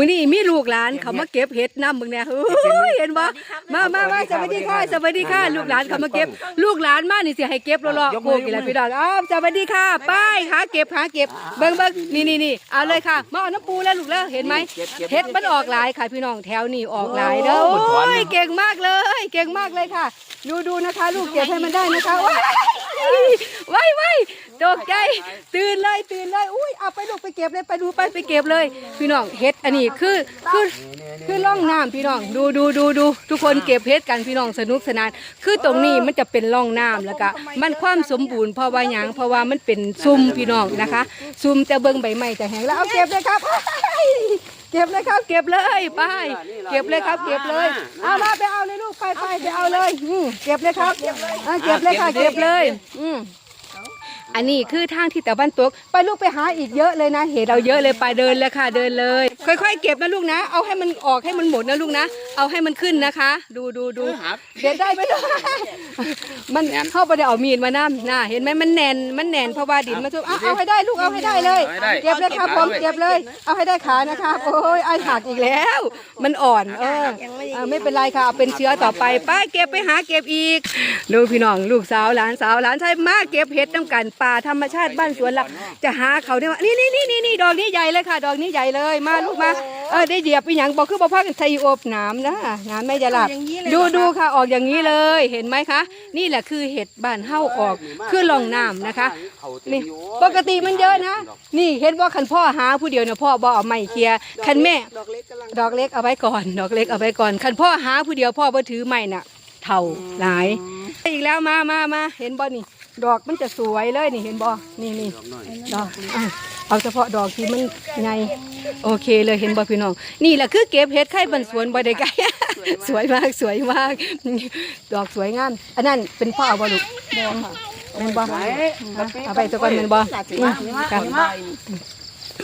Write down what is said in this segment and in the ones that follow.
มื้อนี้มีลูกหลานเขามาเก็บเห็ดนำมึงเนี่ยเฮ้ยเห็นบ่มามามาสวัสดีค่ะสวัสดีค่ะ ลูกหลานเขามาเก็บ ลูกหลานมานี่สิให้เก็บรอๆโคกอีแล้วพี่น้องอ้าวสวัสดีค่ะไป้ายหาเก็บหาเก็บเบิ่งเบิ่งนี่นี่นี่เอาเลยค่ะมาเอาน้ำปูแล้วลูกแล้วเห็นไหมเห็ดมันออกหลายค่ะพี่น้องแถวนี้ออกหลายเด้อโอ้ยเก่งมากเลย เก่งมากเลยค่ะ ดูดูนะคะ ลูกเก็บให้มันได้นะคะว้า ยว้ายว้ยตกใจตื่นเลยตื่นเลยอุ้ยเอาไปลูกไปเก็บเลยไปดูไปไปเก็บเลย พี่น้องเห็ดอันนี้คือคือคือร่องน้ำพี่น้องดูดูดูดูทุกคนเก็บเห็ดกันพี่น้องสนุกสนาน คือตรงนี้มันจะเป็นร่องน้ำแล้วก็มันความสมบูรณ์เพราะว่าหยังเพราะว่ามันเป็นซุ่มพี่น้องนะคะ ซุ่มแต่เบิ่งใบไม้จะแห้งแล้วเอาเก็บเลยครับ เก็บเลยครับ เก็บเลยไปเก็บเลยครับ เก็บเลยเอามาไปเอาเลยลูกไปไปไปเอาเลยอืมเก็บเลยครับอะเก็บเลยค่ะเก็บเลย อืม อันนี้คือทางที่ตะวันตก ไปลูกไปหาอีกเยอะเลยนะ เห็นเราเยอะเลยไปเดินเลยค่ะเดินเลย ค่อย ๆ เก็บนะลูกนะ เอาให้มันออกให้มันหมดนะลูกนะ เอาให้มันขึ้นนะคะ ดูดูดูเด็ดได้ไหมลูกมันเข้าไปได้เอามีดมาน้ำน่ะเห็นไหมมันแน่นมันแน่นเพราะว่าดินมันซุบเอาเอาให้ได้ลูกเอาให้ได้เลยเอาให้ได้เก็บเลยครับผมเก็บเลย เอาให้ได้ขานะครับโอ้ยไอหักอีกแล้ว มันอ่อนเออเออไม่เป็นไรค่ะเอาเป็นเชื้อต่อไปไปเก็บไปหาเก็บอีก ดูพี่น้องลูกสาวหลานสาวหลานชายมาเก็บเห็ดน้ำกันป่าธรรมชาติบ้านสวนละจะหาเขาได้ว่านี่นี่นี่นี่นี่ดอกนี้ใหญ่เลยค่ะ ดอกนี้ใหญ่เลยมาลูกมาเออได้เหยียบไปหยังบอกคือบอกพักกันใส่อบหนามนะหนามไม่จะหลับดูดูค่ะออกอย่างนี้เลยเห็นไหมคะ นี่แหละคือเห็ดบ้านเฮ้าออกคือลองน้ำนะคะนี่ปกติมันเยอะนะ นี่เห็นว่าคันพ่อหาผู้เดียวเนี่ยพ่อบ่เอาไม้เคลียร์คันแม่ดอกเล็กกำลังดอกเล็กเอาไว้ก่อน ดอกเล็กเอาไว้ก่อนคันพ่อหาผู้เดียวพ่อบ่ถือไม้น่ะเท่าหลาย อีกแล้วมามามาเห็นบ่นี่ ดอกมันจะสวยเลยนี่เห็นบ่นี่นี่ดอกอะเอาเฉพาะดอกที่มันใหญ่โอเคเลยเห็นบ่พี่น้อง นี่แหละคือเก็บเห็ดไข่บนสวนบ่ได้ไกลสวยมากสวยมาก ดอกสวยงาม อันนั้นเป็นพ่อเอาบ่ลูกแม่นบ่เอาไปตะกอนแม่นบ่อืมค่ะ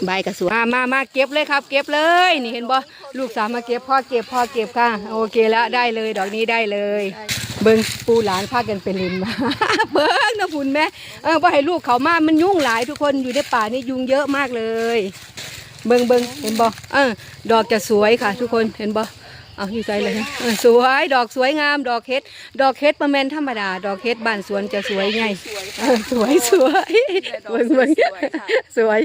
ใบกระสวยมามามาเก็บเลยครับ เก็บเลย นี่เห็นบ่ลูกสาวมาเก็บพ่อเก็บพ่อเก็บค่ะ โอเคแล้วได้เลย ดอกนี้ได้เลย เบิ้งปูหลานพากันเป็นลินมา เบิ้งนะพุ่นแม่เออว่าให้ลูกเขามามันยุ่งหลายทุกคนอยู่ในป่านี่ยุงเยอะมากเลย เบิ้งเบิ้งเห็นบ่เออดอกจะสวยค่ะ ทุกคนเห็นบ่ เอาอยู่ใจเลยฮะสวยดอกสวยงาม ดอกเฮ็ด ดอกเฮ็ดประแมนธรรมดา ดอกเฮ็ดบ้านสวนจะสวยไงเออสวยสวยเบิ้งเบิ้งสวย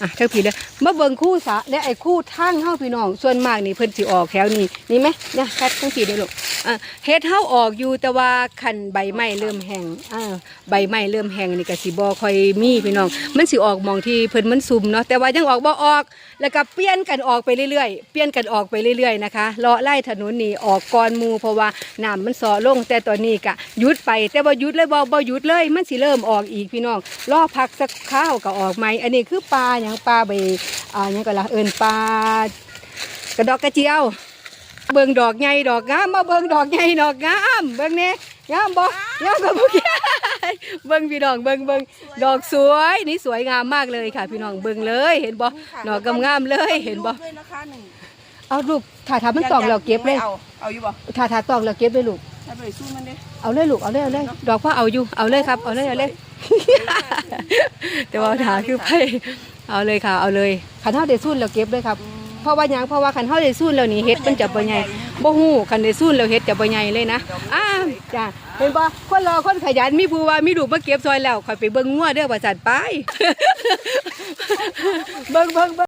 อะทั้งผีเลยมาเบิ้งคู่สะและไอ้คู่ทางเฮาพี่น้อง ส่วนมากนี่เพิ่นสิออกแถวนี้นี่ไหมเนี่ยคัดทั้งผีได้ลูกอะเฮ็ดเฮาออกอยู่แต่ว่าคันใบไม้เริ่มแห้งอ่าใบไม้เริ่มแห้งนี่ก็สิบ่ค่อยมีพี่น้อง มันสิออกมองที่เพิ่นมันซุ่มเนาะแต่ว่ายังออกบ่ออก แล้วก็เปลี่ยนกันออกไปเรื่อยๆเปลี่ยนกันออกไปเรื่อยๆนะคะเลาะไล่ถนนนี่ออกก่อนหมูเพราะว่าน้ำมันสอลงแต่ตอนนี้ก็หยุดไปแต่ว่าหยุดเลยบ่บ่หยุดเลย มันสิเริ่มออกอีกพี่น้องรอพักสักข้าวก็ออกใหม่อันนี้คือปลาอย่างปลาใบอ่าหยังก็ละเอิ้นปลากระดอกกระเจียวเบิ่งดอกใหญ่ดอกงามมาเบิ่งดอกใหญ่ดอกงามเบิ่งแน่งามบ่งามกับพวกเบิ่งพี่น้องเบิ่งเบิ่งดอกสวยนี่สวยงามมากเลยค่ะ พี่น้องเบิ่งเลย เห็นบ่ดอกงามๆเลยเห็นบ่ ด้วยนะคะหนึ่งเอาลูกถ้าทำมันตอกเราเก็บเลยเอาเอาอยู่บ่ถ้าถ้าตอกเราเก็บเลยลูกถ้าไปสู้มันเด้เอาเลยลูกเอาเลยเอาเลยดอกพ่อเอาอยู่เอาเลยครับเอาเลยเอาเลยแต่ว่าถาคือไปเอาเลยค่ะเอาเลยขันเท่าเดซุนเราเก็บเลยครับเพราะว่าหยังเพราะว่าขันเท่าเดซุนแล้วนี่เฮ็ดมันจะบ่ใหญ่บ่ฮู้ขันเดซุนแล้วเฮ็ดจะบ่ใหญ่เลยนะอ้าวจ้าเห็นบ่คนรอคนขยันมีผู้ว่ามีลูกมาเก็บซอยแล้วค่อยไปเบิ่งงัวเด้อว่าจัดไปเบิ่งเบิ่งเบิ่ง